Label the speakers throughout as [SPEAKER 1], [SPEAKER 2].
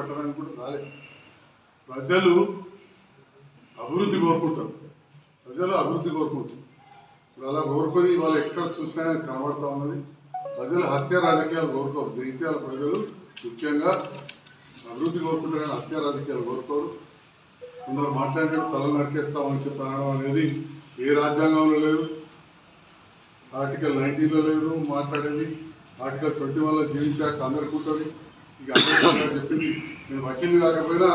[SPEAKER 1] పట్టడానికి కూడా రాలేదు. ప్రజలు అభివృద్ధి కోరుకుంటారు. ప్రజలు అభివృద్ధి కోరుకుంటారు. ఇప్పుడు అలా కోరుకొని వాళ్ళు ఎక్కడ చూసినా కనబడతా ఉన్నది. ప్రజలు హత్య రాజకీయాలు కోరుకోరు. జైత్యాల ప్రజలు ముఖ్యంగా అభివృద్ధి కోరుకుంటారు కానీ హత్య రాజకీయాలు కోరుకోరు. కొందరు మాట్లాడే తల నరికేస్తామని చెప్పడం అనేది ఏ రాజ్యాంగంలో లేదు. ఆర్టికల్ నైన్టీన్లో లేదు మాట్లాడేది. ఆర్టికల్ ట్వంటీ వన్లో జీవించాక అందరికీ ఉంటుంది. ఇక అంబేద్కర్ చెప్పింది నేను వకీల్ కాకపోయినా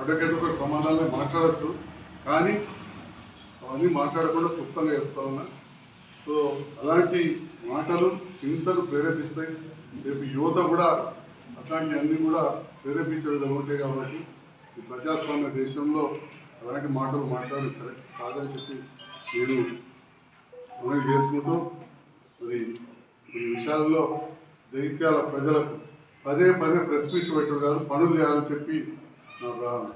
[SPEAKER 1] అడ్వకేట్ కూడా సమాధానం మాట్లాడచ్చు. కానీ అవన్నీ మాట్లాడకుండా క్లుప్తంగా చెప్తా ఉన్నా. సో అలాంటి మాటలు హింసలు ప్రేరేపిస్తాయి. రేపు యువత కూడా అట్లాంటి అన్ని కూడా ప్రేరేపించే విధంగా ఉంటాయి కాబట్టి ఈ ప్రజాస్వామ్య దేశంలో అలాంటి మాటలు మాట్లాడడం కరెక్ట్ కాదని చెప్పి నేను మనం చేసుకుంటూ మరి ఈ విషయాల్లో జగిత్యాల ప్రజలకు పదే పదే ప్రెస్ మీట్ పెట్టడం కాదు పనులు చేయాలని చెప్పి నా భావన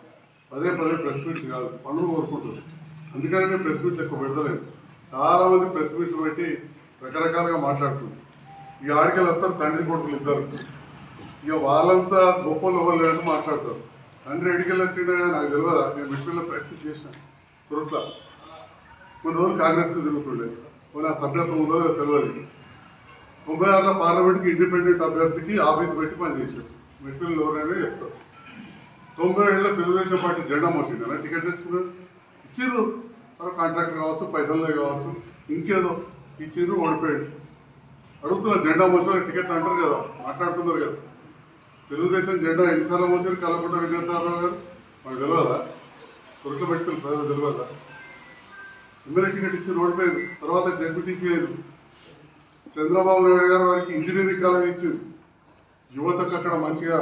[SPEAKER 1] పదే పదే ప్రెస్ మీట్ కాదు పనులు కోరుకుంటుంది అందుకని నేను ప్రెస్ మీట్లు ఎక్కువ పెడతలేను. చాలా మంది ప్రెస్ మీట్లు పెట్టి రకరకాలుగా మాట్లాడుతుంది ఈ ఆడికలు వస్తారు తండ్రి కొడుకులు ఇద్దరు. ఇక వాళ్ళంతా గొప్పలు ఇవ్వలేదని మాట్లాడతారు. తండ్రి ఎడికెళ్ళి వచ్చిండే నాకు తెలియదా? నేను మిషన్లో ప్రాక్టీస్ చేసిన కురుట్ల. కొన్ని రోజులు కాంగ్రెస్కి తిరుగుతుండే. కొన్ని ఆ సభ్యత్వం ఉందో తెలియదు. ముంబై ఆర్ల పార్లమెంట్కి ఇండిపెండెంట్ అభ్యర్థికి ఆఫీస్ పెట్టి పనిచేశారు మెట్రిల్ ఎవరైనా చెప్తారు తొంభై ఏళ్ళ తెలుగుదేశం పార్టీ జెండా మోసింది అలా టికెట్ తెచ్చుకున్నారు. ఇచ్చిర్రు. కాంట్రాక్టర్ కావచ్చు పైసలే కావచ్చు. ఇంకేదో ఇచ్చిర్రు ఓడిపోయాడు అడుగుతున్న జెండా మోసిన టికెట్లు అంటారు కదా మాట్లాడుతున్నారు కదా. తెలుగుదేశం జెండా ఎన్నిసార్లు మోసారు కలపకుండా విజయసాగరావు గారు? మనకు తెలియదా కొరట్లు పెట్టుకుని ప్రజలు తెలియదా ఎమ్మెల్యే టికెట్ ఇచ్చి ఓడిపోయారు తర్వాత జడ్పీటీసీ అయింది. చంద్రబాబు నాయుడు గారు వారికి ఇంజనీరింగ్ కాలేజ్ ఇచ్చింది యువతకు అక్కడ మంచిగా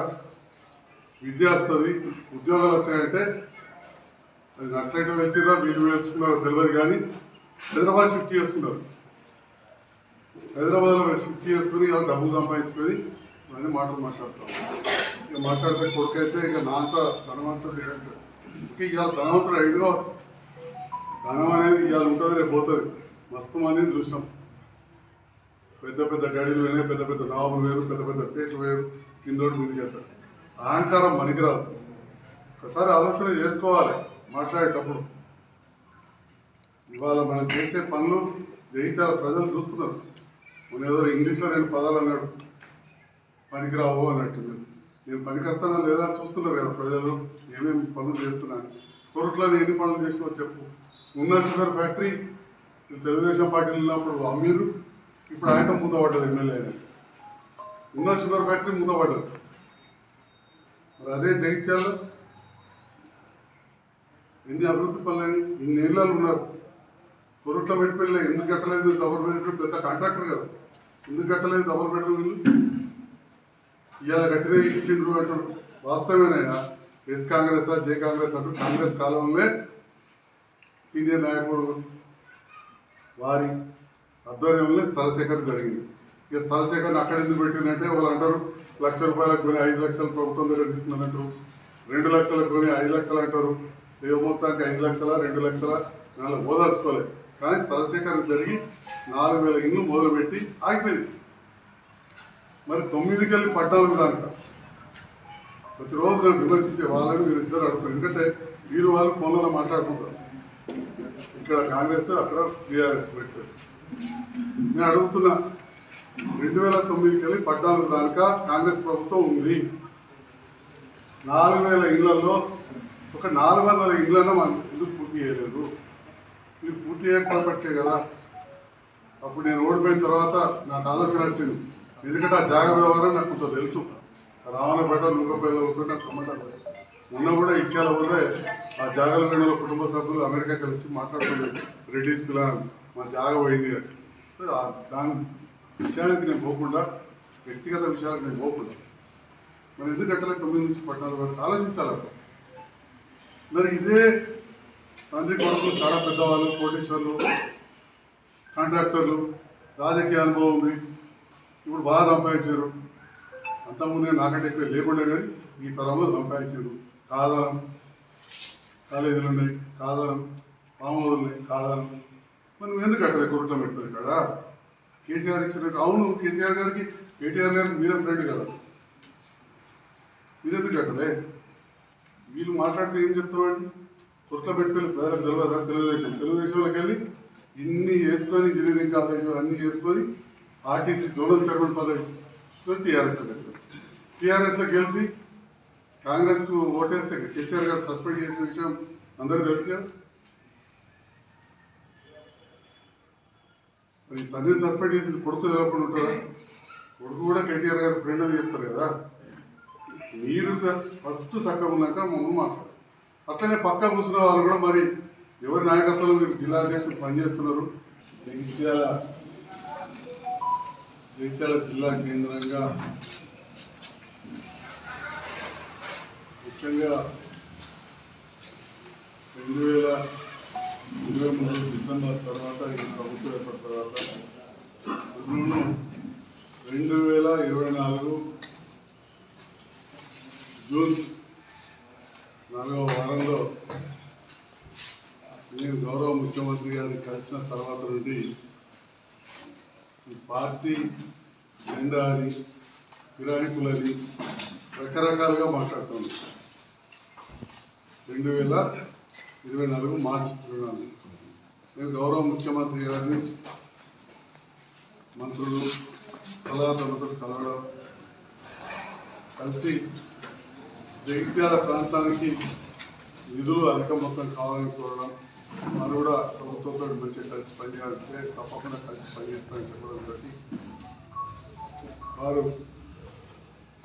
[SPEAKER 1] విద్య వస్తుంది ఉద్యోగాలు వస్తాయంటే అది నక్సలైట్ వచ్చిందా వీళ్ళు వేసుకున్నారో తెలియదు కానీ హైదరాబాద్ షిఫ్ట్ చేసుకున్నారు. హైదరాబాద్లో షిఫ్ట్ చేసుకుని వాళ్ళు డబ్బులు సంపాదించుకొని అన్ని మాటలు మాట్లాడతాం ఇక మాట్లాడితే కొడుకైతే ఇక నా అంత ధనవంతుడు లేడంటే. ఇక ఇవాళ ధనవంతుడు అయింది కావచ్చు. ధనం అనేది ఇవాళ ఉంటుంది రేపు పోతుంది. మస్తు అనేది చూసాం పెద్ద పెద్ద గాడీలు వేరు పెద్ద పెద్ద నవాబులు వేరు పెద్ద పెద్ద స్టేట్లు వేరు కిందోడు మీరు చేస్తారు అహంకారం పనికిరాదు. ఒకసారి ఆలోచన చేసుకోవాలి మాట్లాడేటప్పుడు. ఇవాళ మనం చేసే పనులు జయితాల ప్రజలు చూస్తున్నారు. మన ఏదో ఇంగ్లీష్లో నేను పదాలు అన్నాడు. పనికిరావు అన్నట్టు. నేను నేను పనికొస్తానా లేదా చూస్తున్నారు కదా ప్రజలు. ఏమేమి పనులు చేస్తున్నాను కొరట్లో ఎన్ని పనులు చేసినా చెప్పు. ఉన్న షుగర్ ఫ్యాక్టరీ. తెలుగుదేశం పార్టీలు ఉన్నప్పుడు అమ్మీరు ఇప్పుడు ఆయన మూతపడ్డది ఎమ్మెల్యే ఉన్న షుగర్ ఫ్యాక్టరీ మూతపడ్డది మరి అదే జగిత్యాల? ఎన్ని అభివృద్ధి పనులని ఇన్ని ఏళ్ళలు ఉన్నారు కొరట్లో పెట్టుకెళ్ళి ఎందుకు కట్టలేదు డబుల్ బెడ్రూమ్ పెద్ద కాంట్రాక్టర్ కదా. ఎందుకు కట్టలేదు డబుల్ బెడ్రూమ్ ఇవాళ కట్టిన ఇచ్చిండ్రు అంటారు. వాస్తవేనైనా ఎస్ కాంగ్రెస్ జే కాంగ్రెస్ అంటూ కాంగ్రెస్ కాలంలో సీనియర్ నాయకుడు వారి ఆధ్వర్యంలో స్థల సేకరణ జరిగింది. ఇక స్థల సేకరణ అక్కడ ఎందుకు పెట్టిందంటే వాళ్ళు అంటారు లక్ష రూపాయలకు కొని ఐదు లక్షలు ప్రభుత్వం దగ్గర తీసుకున్నట్టు. రెండు లక్షలకు కొని ఐదు లక్షలు అంటారు. ఏ మొత్తానికి ఐదు లక్షల రెండు లక్షల నాలుగు ఓదార్చుకోలేదు కానీ స్థల సేకరణ జరిగి నాలుగు వేల ఇల్లు మొదలుపెట్టి ఆగిపోయింది. మరి తొమ్మిదికి వెళ్ళి పద్నాలుగు దాకా ప్రతిరోజు నేను విమర్శించే వాళ్ళని మీరు ఇద్దరు అడుగుతారు. ఎందుకంటే వీరు వాళ్ళు ఫోన్లో మాట్లాడుకుంటారు. ఇక్కడ కాంగ్రెస్ అక్కడ టీఆర్ఎస్ పెట్టారు. నేను అడుగుతున్నా రెండు వేల తొమ్మిదికి వెళ్ళి పద్నాలుగు దాకా కాంగ్రెస్ ప్రభుత్వం ఉంది. నాలుగు వేల ఇళ్ళలో ఒక నాలుగు వందల ఇళ్ళన్నా మనం ఇల్లు పూర్తి చేయలేదు. ఇది పూర్తి చేయకపోతే కదా. అప్పుడు నేను ఓడిపోయిన తర్వాత నాకు ఆలోచన వచ్చింది. ఎందుకంటే ఆ జాగ వ్యవహారం నాకు కొంచెం తెలుసు. రావణపేట నూకపల్లి అవుతుంటే నాకు సంబంధం ఉన్న కూడా ఇట్యాల పోతే ఆ జాగల కుటుంబ సభ్యులు అమెరికాకి వచ్చి మాట్లాడుతున్నారు రెడ్డిస్ పిల్ల మా త్యాగం పోయింది దాని విషయానికి నేను పోకుండా వ్యక్తిగత విషయాలకు నేను పోకుండా మరి ఎందుకు గంటలకు తొమ్మిది నుంచి పద్నాలుగు వరకు ఆలోచించాలి మరి ఇదే తండ్రి కొడుకులు చాలా పెద్దవాళ్ళు కోటేశ్వర్లు కాంట్రాక్టర్లు రాజకీయ అనుభవం ఉంది. ఇప్పుడు బాగా సంపాదించారు. అంతకుముందు నాకంటే ఎక్కువ లేకుండా కానీ ఈ తరంలో సంపాదించారు. కాదారం. కాలేజీలు ఉన్నాయి కాదారం. మామూలు ఉన్నాయి కాదారం. నువ్వు ఎందుకు కట్టలేదు కోర్టులో పెట్టుకుని ఇక్కడ? కేసీఆర్ ఇచ్చిన అవును కేసీఆర్ గారికి కేటీఆర్ గారికి మీరే ఫ్రెండ్ కదా. మీరు ఎందుకు కట్టలే? వీళ్ళు మాట్లాడితే ఏం చెప్తామండి? కొట్ల పెట్టుకుని ప్రజలకు తెలియదా? తెలుగుదేశం. తెలుగుదేశంలోకి వెళ్ళి ఇన్ని చేసుకొని ఇంజనీరింగ్ కాలేజ్ అన్ని చేసుకొని ఆర్టీసీ జోనల్ చైర్మన్ పదవి టీఆర్ఎస్లోకి వచ్చారు. టీఆర్ఎస్లో గెలిచి కాంగ్రెస్కు ఓటేస్తే కేసీఆర్ గారు సస్పెండ్ చేసిన విషయం అందరూ తెలుసు కదా మరి తండ్రిని సస్పెండ్ చేసి కొడుకు తెలవకుండా ఉంటుందా? కొడుకు కూడా కేటీఆర్ గారు ఫ్రెండ్ అని చెప్తారు కదా. మీరు ఫస్ట్ సక్కగా ఉన్నాక మమ్మల్ని మాట్లాడు. అట్లనే పక్క కూర్చున్న వాళ్ళు కూడా మరి ఎవరి నాయకత్వంలో మీరు జిల్లా అధ్యక్షులు పనిచేస్తున్నారు? జగిత్యాల జగిత్యాల జిల్లా కేంద్రంగా ముఖ్యంగా రెండు వేల ఇరవై మూడు డిసెంబర్ తర్వాత ఈ ప్రభుత్వం ఏర్పడిన తర్వాత రెండు వేల ఇరవై నాలుగు జూన్ నాలుగవ వారంలో నేను గౌరవ ముఖ్యమంత్రి గారిని కలిసిన తర్వాత నుండి ఈ పార్టీ జెండా అని ఫిరాయింపులని రకరకాలుగా మాట్లాడుతున్నాను. రెండు వేల ఇరవై నాలుగు మార్చి ఇరవై నాలుగు. నేను గౌరవ ముఖ్యమంత్రి గారిని మంత్రులు సలహాదారులతో కలవడం కలిసి జగిత్యాల ప్రాంతానికి నిధులు అధిక మొత్తం కావాలని కోరడం వారు కూడా ప్రభుత్వంతో మంచిగా కలిసి పనిచేయాలంటే తప్పకుండా కలిసి పనిచేస్తామని చెప్పడంతో వారు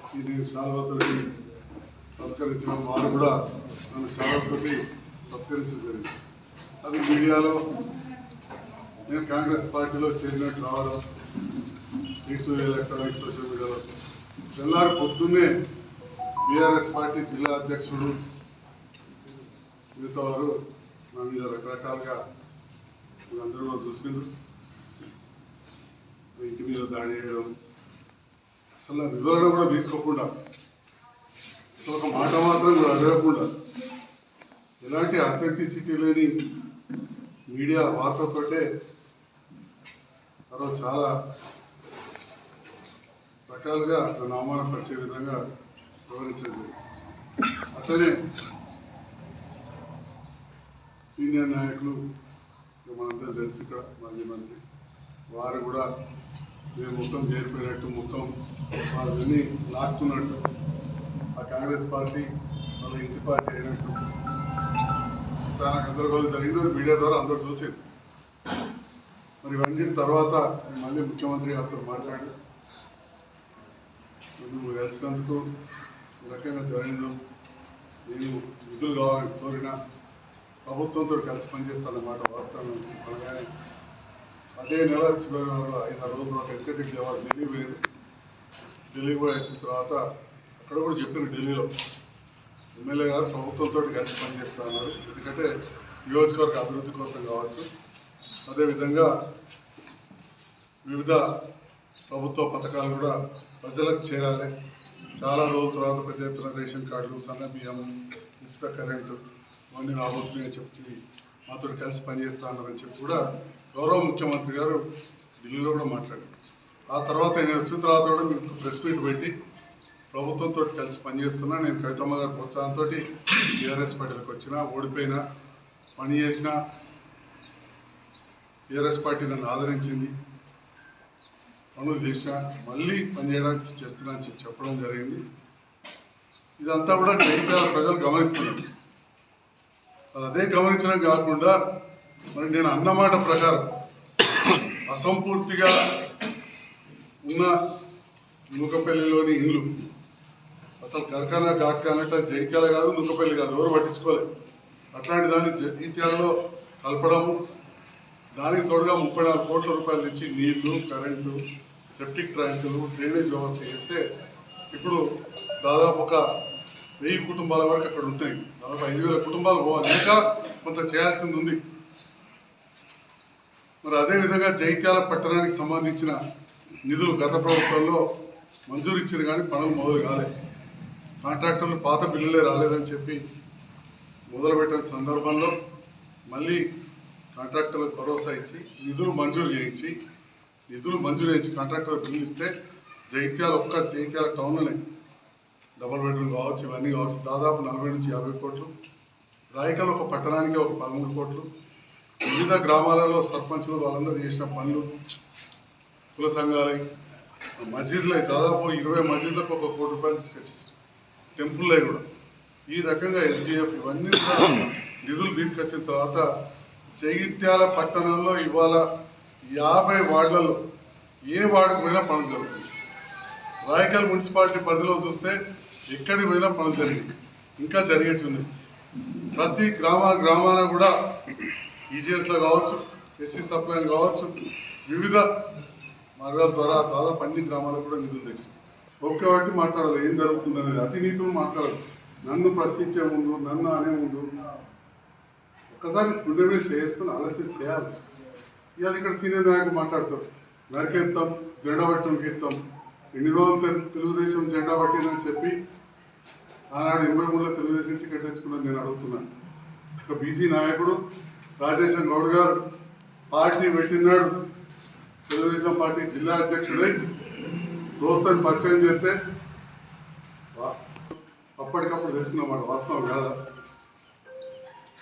[SPEAKER 1] ఈ నేను శాల్వతోటి సత్కరించిన వారు కూడా నన్ను శాల్వతోటి సత్కరించడం జరిగింది అది మీడియాలో నేను కాంగ్రెస్ పార్టీలో చేరినట్టు రావడం ఇటు ఎలక్ట్రానిక్ సోషల్ మీడియాలో తెల్లారి పొద్దున్నే బీఆర్ఎస్ పార్టీ జిల్లా అధ్యక్షుడు మిగతా వారు నా మీద రకరకాలుగా మీరందరూ కూడా చూసిండ్రు. ఇంటి మీద దాడి చేయడం. అసలు వివరణ కూడా తీసుకోకుండా అసలు ఒక మాట మాత్రం కూడా అడగకుండా ఎలాంటి అథెంటిసిటీ లేని మీడియా వార్తతోటే తర్వాత చాలా రకాలుగా నన్ను అవమానపరిచే విధంగా వివరించింది జరిగింది. అట్లనే సీనియర్ నాయకులు మనందరం తెలుసు ఇక్కడ మాజీ మంత్రి వారు కూడా మేము మొత్తం చేరిపోయినట్టు మొత్తం వాళ్ళని లాక్కున్నట్టు ఆ కాంగ్రెస్ పార్టీ వాళ్ళ ఇంటి పార్టీ అయినట్టు చాలా గందరగోళం జరిగింది. అది మీడియా ద్వారా అందరూ చూసింది. మరి ఇవన్నీ తర్వాత మళ్ళీ ముఖ్యమంత్రి గారితో మాట్లాడి నువ్వు కలిసినందుకు రకంగా జరిగిందో నేను నిధులు కావాలని కోరిన ప్రభుత్వంతో కలిసి పనిచేస్తానన్నమాట వాస్తవం చెప్పగానే అదే నెల చివరి వారు ఐదారు రోజుల తర్వాత వెంకటరెడ్డి వారు ఢిల్లీ పోయింది ఢిల్లీ కూడా వచ్చిన తర్వాత అక్కడ కూడా చెప్పారు ఢిల్లీలో. ఎమ్మెల్యే గారు ప్రభుత్వంతో కలిసి పనిచేస్తా ఉన్నారు. ఎందుకంటే నియోజకవర్గ అభివృద్ధి కోసం కావచ్చు. అదేవిధంగా వివిధ ప్రభుత్వ పథకాలు కూడా ప్రజలకు చేరాలి. చాలా రోజుల తర్వాత పెద్ద ఎత్తున రేషన్ కార్డులు సన్న బియ్యం ఉచిత కరెంటు ఇవన్నీ రాబోతున్నాయని చెప్పి మాతో కలిసి పనిచేస్తానని చెప్పి కూడా గౌరవ ముఖ్యమంత్రి గారు ఢిల్లీలో కూడా మాట్లాడారు. ఆ తర్వాత నేను వచ్చిన తర్వాత కూడా మీకు ప్రెస్ మీట్ పెట్టి ప్రభుత్వంతో కలిసి పనిచేస్తున్నా నేను కవితమ్మ గారి ప్రోత్సాహంతో టీఆర్ఎస్ పార్టీలకు వచ్చిన ఓడిపోయినా పని చేసిన టీఆర్ఎస్ పార్టీ నన్ను ఆదరించింది పనులు చేసిన మళ్ళీ పనిచేయడానికి చేస్తున్నా అని చెప్పి చెప్పడం జరిగింది. ఇదంతా కూడా జగిత్యాల ప్రజలు గమనిస్తున్నారు. మరి అదే గమనించడం కాకుండా మరి నేను అన్నమాట ప్రకారం అసంపూర్తిగా ఉన్న నూకపల్లిలోని ఇల్లు అసలు కరకానా ఘాట్ కానట్ట జైత్యాల కాదు నూకపల్లి కాదు ఎవరు పట్టించుకోలేదు అట్లాంటి దాన్ని జైత్యాలలో కలపడము దానికి తోడుగా ముప్పై నాలుగు కోట్ల రూపాయలు ఇచ్చి నీళ్ళు కరెంటు సెప్టిక్ ట్యాంకులు డ్రైనేజ్ వ్యవస్థ చేస్తే ఇప్పుడు దాదాపు ఒక వెయ్యి కుటుంబాల వరకు అక్కడ ఉంటాయి. దాదాపు ఐదు వేల కుటుంబాలు పోవాలి. ఇంకా కొంత చేయాల్సింది ఉంది. మరి అదేవిధంగా జైత్యాల పట్టణానికి సంబంధించిన నిధులు గత ప్రభుత్వంలో మంజూరు ఇచ్చారు కానీ పనులు మొదలు కాలేదు. కాంట్రాక్టర్లు పాత బిల్లులే రాలేదని చెప్పి మొదలుపెట్టిన సందర్భంలో మళ్ళీ కాంట్రాక్టర్లకు భరోసా ఇచ్చి నిధులు మంజూరు చేయించి నిధులు మంజూరు చేయించి కాంట్రాక్టర్ బిల్లు ఇస్తే జైత్యాల ఒక్క జైత్యాల టౌన్లోనే డబుల్ బెడ్రూమ్ కావచ్చు ఇవన్నీ కావచ్చు దాదాపు నలభై నుంచి యాభై కోట్లు. రాయకల్ ఒక పట్టణానికి ఒక పదమూడు కోట్లు. వివిధ గ్రామాలలో సర్పంచులు వాళ్ళందరూ చేసిన పనులు కుల సంఘాలై మస్జిద్లై దాదాపు ఇరవై మస్జిద్లకు ఒక కోటి రూపాయలు తీసుకొచ్చేసారు టెంపుల్ కూడా. ఈ రకంగా ఎస్డిఎఫ్ ఇవన్నీ కూడా నిధులు తీసుకొచ్చిన తర్వాత జగిత్యాల పట్టణంలో ఇవాళ యాభై వార్డులలో ఏ వార్డుకు పోయినా పనులు జరుగుతుంది రాయకల్ మున్సిపాలిటీ పరిధిలో చూస్తే ఎక్కడికి పోయినా పనులు జరిగింది ఇంకా జరిగేట్టున్నాయి. ప్రతి గ్రామ గ్రామాన కూడా ఈజీఎస్లో కావచ్చు ఎస్సీ సప్లైలు కావచ్చు వివిధ మార్గాల ద్వారా దాదాపు అన్ని గ్రామాలకు కూడా నిధులు తెచ్చింది ఒకే ఒకటి మాట్లాడదు ఏం జరుగుతుంది అనేది మాట్లాడదు. నన్ను ప్రశ్నించే ముందు నన్ను అనే ముందు ఒక్కసారి గుండె మీద చేసుకుని ఆలోచన చేయాలి. ఇవాళ ఇక్కడ సీనియర్ నాయకులు మాట్లాడతారు. నరికెత్తాం జెండా పట్టి ఎత్తాం ఎన్ని రోజులు తెలుగుదేశం జెండా పట్టిందని చెప్పి ఆనాడు ఇరవై మూడులో తెలుగుదేశం టికెట్ తెచ్చుకున్నాను నేను అడుగుతున్నాను. ఒక బీసీ నాయకుడు రాజేశం గౌడ్ గారు పార్టీ పెట్టినాడు. తెలుగుదేశం పార్టీ జిల్లా అధ్యక్షుడై దోస్తని పరిచయం చేస్తే అప్పటికప్పుడు తెచ్చుకున్నమాట వాస్తవం కాదా?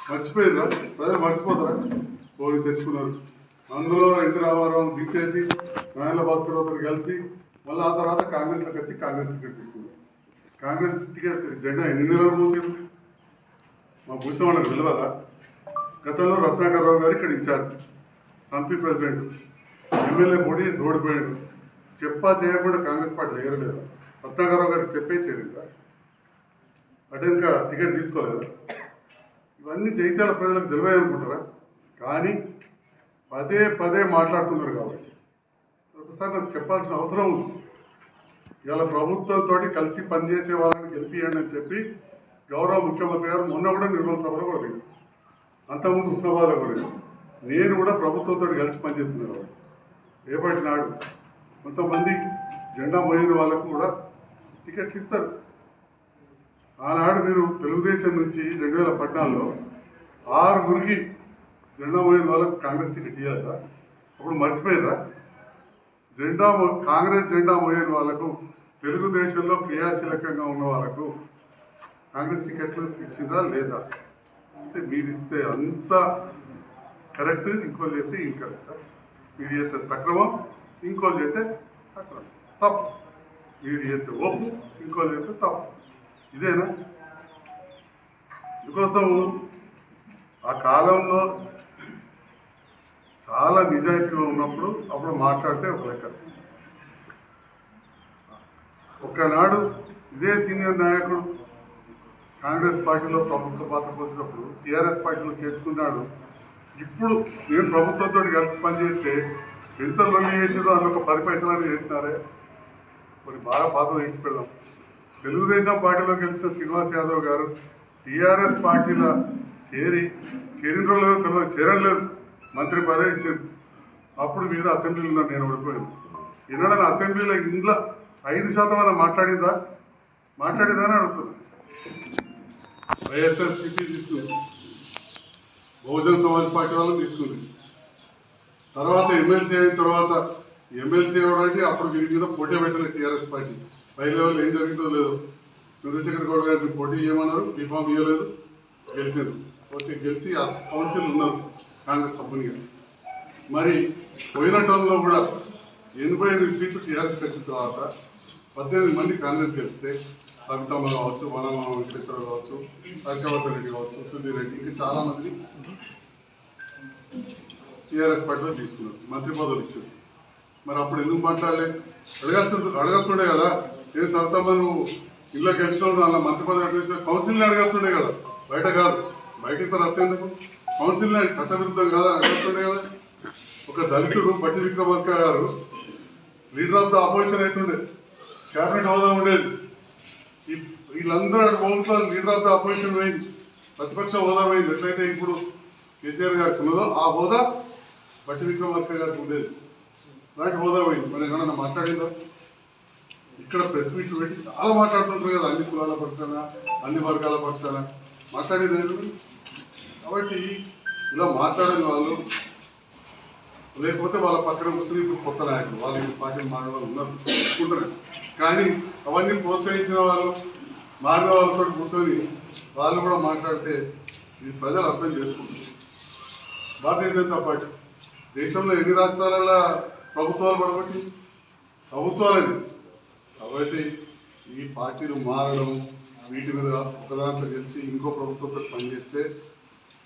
[SPEAKER 1] మర్చిపోయిరా ప్రజలు మర్చిపోతారా? కోడి తెచ్చుకున్నారు. అందులో ఎన్టీ రామారావు దించేసి నాయన భాస్కర్ రావుతో కలిసి మళ్ళీ ఆ తర్వాత కాంగ్రెస్లోకి వచ్చి కాంగ్రెస్ టికెట్ తీసుకున్నారు. కాంగ్రెస్ టికెట్ జెండా ఎన్ని నెలలు మూసింది? మా భూషణ్ వాళ్ళకి తెలియదా గతంలో రత్నాకర్ రావు గారు ఇక్కడ ఇన్ఛార్జ్. సంతి ప్రెసిడెంట్. ఎమ్మెల్యే పోటీ ఓడిపోయాడు చెప్పా చేయకుండా కాంగ్రెస్ పార్టీ ఎగరలేదు. రత్నాకర్ రావు గారికి చెప్పే చేయలేదా? అంటే ఇంకా టికెట్ తీసుకోలేదు? ఇవన్నీ జైత్యాల ప్రజలకు తెలియాలనుకుంటారా కానీ పదే పదే మాట్లాడుతున్నారు కాబట్టి. ఒకసారి నాకు చెప్పాల్సిన అవసరం ఉంది. ఇవాళ ప్రభుత్వంతో కలిసి పనిచేసే వాళ్ళని గెలిపియండి అని చెప్పి గౌరవ ముఖ్యమంత్రి గారు మొన్న కూడా నిర్మల్ సభలో కోరింది అంతకుముందు హుస్నాబాద్లో కోరింది నేను కూడా ప్రభుత్వంతో కలిసి పనిచేస్తున్నాను. కాబట్టి రేపటి నాడు కొంతమంది జెండా మోయిన వాళ్ళకు కూడా టికెట్లు ఇస్తారు. ఆనాడు మీరు తెలుగుదేశం నుంచి రెండు వేల పద్నాలుగులో ఆరుగురికి జెండా మోయిన వాళ్ళకు కాంగ్రెస్ టికెట్ ఇవ్వలేదా అప్పుడు మర్చిపోయారా? జెండా కాంగ్రెస్ జెండా మోయిన వాళ్ళకు తెలుగుదేశంలో క్రియాశీలకంగా ఉన్న వాళ్ళకు కాంగ్రెస్ టికెట్లు ఇచ్చిందా లేదా? అంటే మీరు ఇస్తే అంత కరెక్ట్ ఇంకోళ్ళు చేస్తే ఇంకరెక్ట్ మీరు చేస్తే సక్రమం? ఇంకోళ్ళు చేస్తే సక్రమం తప్పు మీరు చేస్తే ఒప్పు ఇంకోళ్ళు చేస్తే తప్పు ఇదేనా అందుకోసం ఆ కాలంలో చాలా నిజాయితీగా ఉన్నప్పుడు అప్పుడు మాట్లాడితే ఒక లెక్క. ఒక్కనాడు ఇదే సీనియర్ నాయకుడు కాంగ్రెస్ పార్టీలో ప్రభుత్వ పాత్ర పోసినప్పుడు టీఆర్ఎస్ పార్టీలో చేర్చుకున్నాడు. ఇప్పుడు నేను ప్రభుత్వంతో కలిసి పనిచేస్తే ఎంత లొల్లి చేసేదో అది ఒక పది పైసలని చేసినారే. మరి బాగా పాత తీసి పెడదాం తెలుగుదేశం పార్టీలో గెలిచిన శ్రీనివాస్ యాదవ్ గారు టీఆర్ఎస్ పార్టీలో చేరి చేరిన రోజులు తెలియదు చేరలేదు మంత్రి పదవి ఇచ్చింది. అప్పుడు మీరు అసెంబ్లీలో ఉన్నారు నేను ఓడిపోయాను. ఎన్నడన్నా అసెంబ్లీలో ఇంట్లో ఐదు శాతం అన్న మాట్లాడిందా మాట్లాడిందని అడుగుతున్నా. వైఎస్ఆర్సీపీ తీసుకుంది బహుజన్ సమాజ్ పార్టీ వాళ్ళని తీసుకుంది తర్వాత ఎమ్మెల్సీ అయిన తర్వాత ఎమ్మెల్సీ అవడానికి అప్పుడు వీరి మీద పోటీ పెట్టలేదు టీఆర్ఎస్ పార్టీ. పై లెవెల్ ఏం జరిగిందో లేదో. చంద్రశేఖర్ గౌడ్ గారికి పోటీ చేయమన్నారు బీఫామ్ ఇవ్వలేదు గెలిచారు. ఓకే గెలిచి ఆ కౌన్సిల్ ఉన్నారు కాంగ్రెస్ సభ్యునిగా. మరి పోయిన టర్మ్లో కూడా ఎనభై ఎనిమిది సీట్లు టీఆర్ఎస్ వచ్చిన తర్వాత పద్దెనిమిది మంది కాంగ్రెస్ గెలిస్తే సవితమ్మ కావచ్చు వనమ వెంకటేశ్వర కావచ్చు హర్షవర్ధన్ రెడ్డి కావచ్చు సుధీర్ రెడ్డి ఇంకా చాలా మంది టీఆర్ఎస్ పార్టీలో తీసుకున్నారు. మంత్రి పదవులు ఇచ్చారు. మరి అప్పుడు ఎందుకు మాట్లాడలే? అడగాల్సి అడగతుండే కదా. ఏ సవితమ్మ నువ్వు ఇల్లు గెలిచినావు అలా మంత్రి పదవి అడిగిన కౌన్సిల్ని అడగతుండే కదా. బయట కాదు. బయటితో వచ్చేందుకు కౌన్సిల్ని చట్టవిరుద్ధం కాదా? అడగతుండే కదా. ఒక దళితుడు పట్టి Vikramarka garu leader of the opposition అవుతుండే. క్యాబినెట్ హోదా ఉండేది. వీళ్ళందరూ అటు లీడర్ ఆఫ్ ద ఆపోజిషన్ పోయింది. ప్రతిపక్ష హోదా పోయింది. ఎట్లయితే ఇప్పుడు కేసీఆర్ గారికి ఉన్నదో ఆ హోదా బట్టి విక్రమార్క గారికి ఉండేది. నాకు హోదా పోయింది. మరి ఏమన్నా మాట్లాడిందా? ఇక్కడ ప్రెస్ మీట్లు పెట్టి చాలా మాట్లాడుతుంటారు కదా అన్ని కులాల పక్షాన అన్ని వర్గాల పక్షాన. మాట్లాడేది కాబట్టి ఇలా మాట్లాడని వాళ్ళు లేకపోతే వాళ్ళ పక్కన కూర్చొని ఇప్పుడు కొత్త నాయకులు వాళ్ళు ఈ పార్టీ మాట్లాడాలి ఉన్నారు అనుకుంటున్నారు కానీ అవన్నీ ప్రోత్సహించిన వాళ్ళు మారిన వాళ్ళతో కూర్చొని వాళ్ళు కూడా మాట్లాడితే ఇది ప్రజలు అర్థం చేసుకుంటారు. భారతీయ జనతా పార్టీ దేశంలో ఎన్ని రాష్ట్రాలలో ప్రభుత్వాలు పడబట్టి ప్రభుత్వాలని. కాబట్టి ఈ పార్టీలు మారడం వీటి మీద ఒకదాంట్లో గెలిచి ఇంకో ప్రభుత్వంతో పనిచేస్తే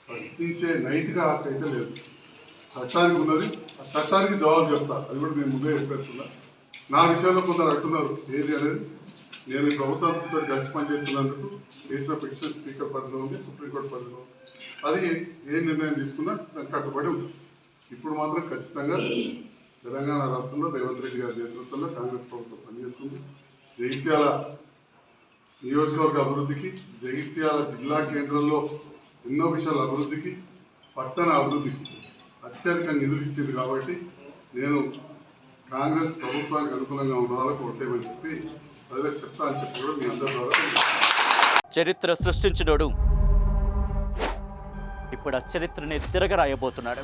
[SPEAKER 1] ప్రశ్నించే నైతిక హక్కు అయితే లేదు. చట్టానికి ఉన్నది. ఆ చట్టానికి జవాబు చెప్తారు అది కూడా నేను ముందే చెప్పేస్తున్నా. నా విషయంలో కొందరు అంటున్నారు ఏది అనేది. నేను ఈ ప్రభుత్వంతో కలిసి పనిచేస్తున్నందుకు చేసిన పిటిషన్ స్పీకర్ పరిధిలో ఉంది సుప్రీంకోర్టు పరిధిలో అది ఏ నిర్ణయం తీసుకున్నా దానికి కట్టుబడి ఉంది ఇప్పుడు మాత్రం ఖచ్చితంగా తెలంగాణ రాష్ట్రంలో రేవంత్ రెడ్డి గారి నేతృత్వంలో కాంగ్రెస్ ప్రభుత్వం పనిచేస్తుంది. జగిత్యాల నియోజకవర్గ అభివృద్ధికి జగిత్యాల జిల్లా కేంద్రంలో ఎన్నో విషయాల అభివృద్ధికి పట్టణ అభివృద్ధికి అత్యధిక నిధులు ఇచ్చింది కాబట్టి నేను కాంగ్రెస్ ప్రభుత్వానికి అనుకూలంగా ఉన్న వాళ్ళకు చెప్పి ప్రజలకు చెప్తా అని చెప్పి కూడా మీ అందరి ద్వారా
[SPEAKER 2] చరిత్ర సృష్టించినోడు. ఇప్పుడు ఆ చరిత్రని తిరగరాయబోతున్నాడు.